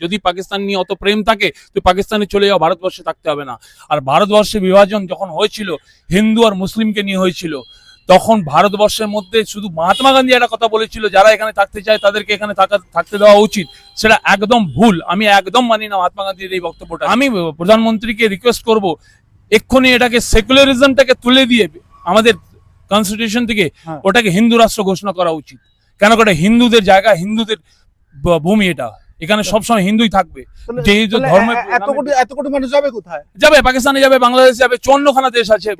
যদি পাকিস্তান নিয়ে অত প্রেম থাকে তো পাকিস্তানে চলে যাও ভারতবর্ষে থাকতে হবে না। আর ভারতবর্ষে বিভাজন যখন হয়েছিল হিন্দু আর মুসলিমকে নিয়ে হয়েছিল তখন ভারতবর্ষের মধ্যে শুধু মহাত্মা গান্ধী একটা কথা বলেছিল যারা এখানে থাকতে চায় তাদেরকে এখানে থাকা- থাকতে দেওয়া উচিত। সেটা একদম ভুল। আমি একদম মানি না মহাত্মা গান্ধীর এই বক্তব্যটা। আমি প্রধানমন্ত্রীকে রিকোয়েস্ট করব এক্ষুনি এটাকে সেকুলারিজমটাকে তুলে দিয়ে আমাদের কনস্টিটিউশন থেকে হ্যাঁ। ওটাকে হিন্দু রাষ্ট্র ঘোষণা করা উচিত। কেন? করে হিন্দুদের জায়গা হিন্দুদের ভূমি এটা। এখানে সবসময় হিন্দুই থাকবে। তাহলে- তাহলে এত কোটি এত কোটি মানুষ যাবে কোথায়? যাবে পাকিস্তানে যাবে বাংলাদেশ যাবে চুয়ান্নখানা দেশ আছে।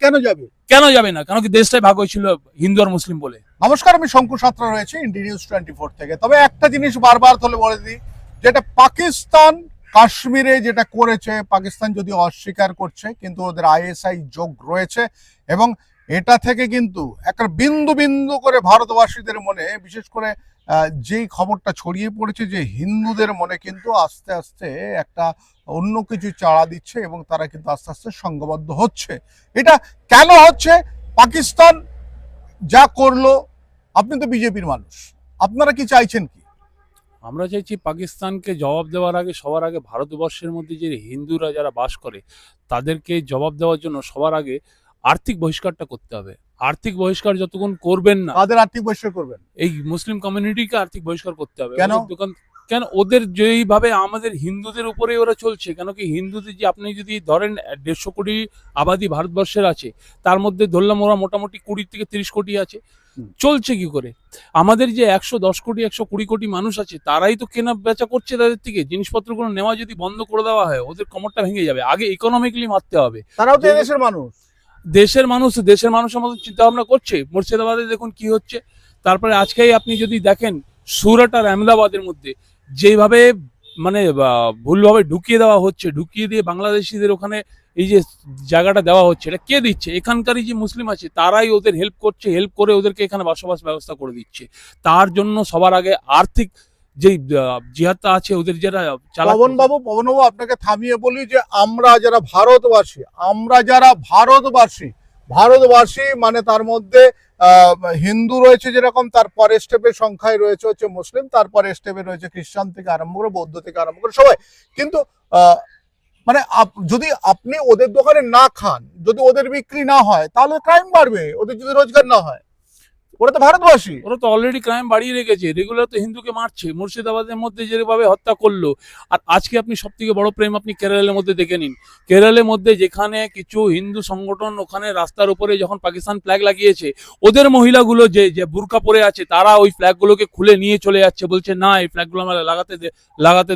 কেন যাবে? কেন যাবে না? কেন কি দেশটাই ভাগ হয়েছিল হিন্দু আর মুসলিম বলে? নমস্কার আমি শঙ্কু সাত্রা রয়েছে ইন্ডি নিউজ টোয়েন্টি ফোর থেকে। তবে একটা জিনিস বারবার তোলে বলে দিই যেটা পাকিস্তান কাশ্মীরে যেটা করেছে পাকিস্তান যদি অস্বীকার করছে কিন্তু ওদের আইএসআই যোগ রয়েছে এবং এটা থেকে কিন্তু একটা বিন্দু বিন্দু করে ভারতবাসীদের মনে, বিশেষ করে যেই খবরটা ছড়িয়ে পড়েছে যে হিন্দুদের মনে কিন্তু আস্তে আস্তে একটা অন্য কিছু চাড়া দিচ্ছে এবং তারা কিন্তু আস্তে আস্তে সংঘবদ্ধ হচ্ছে। এটা কেন হচ্ছে? পাকিস্তান যা করল, আপনি তো বিজেপির মানুষ। আপনারা কি চাইছেন কি? আমরা চাইছি পাকিস্তানকে জবাব দেওয়ার আগে, সবার আগে ভারতবর্ষের মধ্যে যে হিন্দুরা যারা বাস করে, তাদেরকে জবাব দেওয়ার জন্য সবার আগে আর্থিক বহিষ্কারটা করতে হবে। আর্থিক বহিষ্কার যতক্ষণ করবেন না কাদের আর্থিক বহিষ্কার করবেন? এই মুসলিম কমিউনিটিকে আর্থিক বহিষ্কার করতে হবে। কেন? দোকান কেন? ওদের যেইভাবে আমাদের হিন্দুদের উপরে ওরা চলছে কেন কি হিন্দুদের যে আপনি যদি ধরেন দেড়শো কোটি আবাদি ভারতবর্ষের আছে তার মধ্যে ধরলাম ওরা মোটামুটি কুড়ি থেকে তিরিশ কোটি আছে। চলছে কি করে? আমাদের যে একশো দশ কোটি একশো কুড়ি কোটি মানুষ আছে তারাই তো কেনা বেচা করছে তাদের থেকে। জিনিসপত্রগুলো নেওয়া যদি বন্ধ করে দেওয়া হয় ওদের কমরটা ভেঙে যাবে। আগে ইকোনমিকলি মারতে হবে। তারাও তো এদেশের মানুষ। দেশের মানুষ, দেশের মানুষের মতো চিন্তা ভাবনা করছে। মুর্শিদাবাদে দেখুন কি হচ্ছে। তারপরে আজকেই আপনি যদি দেখেন, সুরাট আর আহমেদাবাদের মধ্যে যেভাবে মানে ভুলভাবে ঢুকিয়ে দেওয়া হচ্ছে, ঢুকিয়ে দিয়ে বাংলাদেশিদের ওখানে এই যে জায়গাটা দেওয়া হচ্ছে, এটা কে দিচ্ছে? এখানকারই যে মুসলিম আছে, তারাই ওদের হেল্প করছে হেল্প করে ওদেরকে এখানে বসবাস ব্যবস্থা করে দিচ্ছে। তার জন্য সবার আগে আর্থিক যে জিহাদটা আছে, ওদের যারা পবন বাবু পবন বাবু আপনাকে থামিয়ে বলি যে, আমরা যারা ভারতবাসী, আমরা যারা ভারতবাসী ভারতবাসী মানে তার মধ্যে হিন্দু রয়েছে যেরকম তারপরে স্টেপের সংখ্যায় রয়েছে হচ্ছে মুসলিম তারপরে স্টেপে রয়েছে খ্রিস্টান থেকে আরম্ভ করে বৌদ্ধ থেকে আরম্ভ করে সবাই। কিন্তু মানে যদি আপনি ওদের দোকানে না খান, যদি ওদের বিক্রি না হয়, তাহলে ক্রাইম বাড়বে, ওদের যদি রোজগার না হয়। ওরা তো ভারতবাসী। ওরা তো অলরেডি ক্রাইম বাড়িয়ে রেখেছে রেগুলার তো হিন্দুকে মারছে, মুর্শিদাবাদের মধ্যে যেভাবে হত্যা করল। আর আজকে আপনি সব থেকে বড় প্রেম আপনি কেরালের মধ্যে দেখে নিন। কেরালের মধ্যে যেখানে কিছু হিন্দু সংগঠন ওখানে রাস্তার উপরে যখন পাকিস্তান ফ্ল্যাগ লাগিয়েছে, ওদের মহিলাগুলো যে যে বুরকা পরে আছে, তারা ওই ফ্ল্যাগগুলোকে খুলে নিয়ে চলে যাচ্ছে, বলছে, না, এই ফ্ল্যাগগুলো আমরা লাগাতে লাগাতে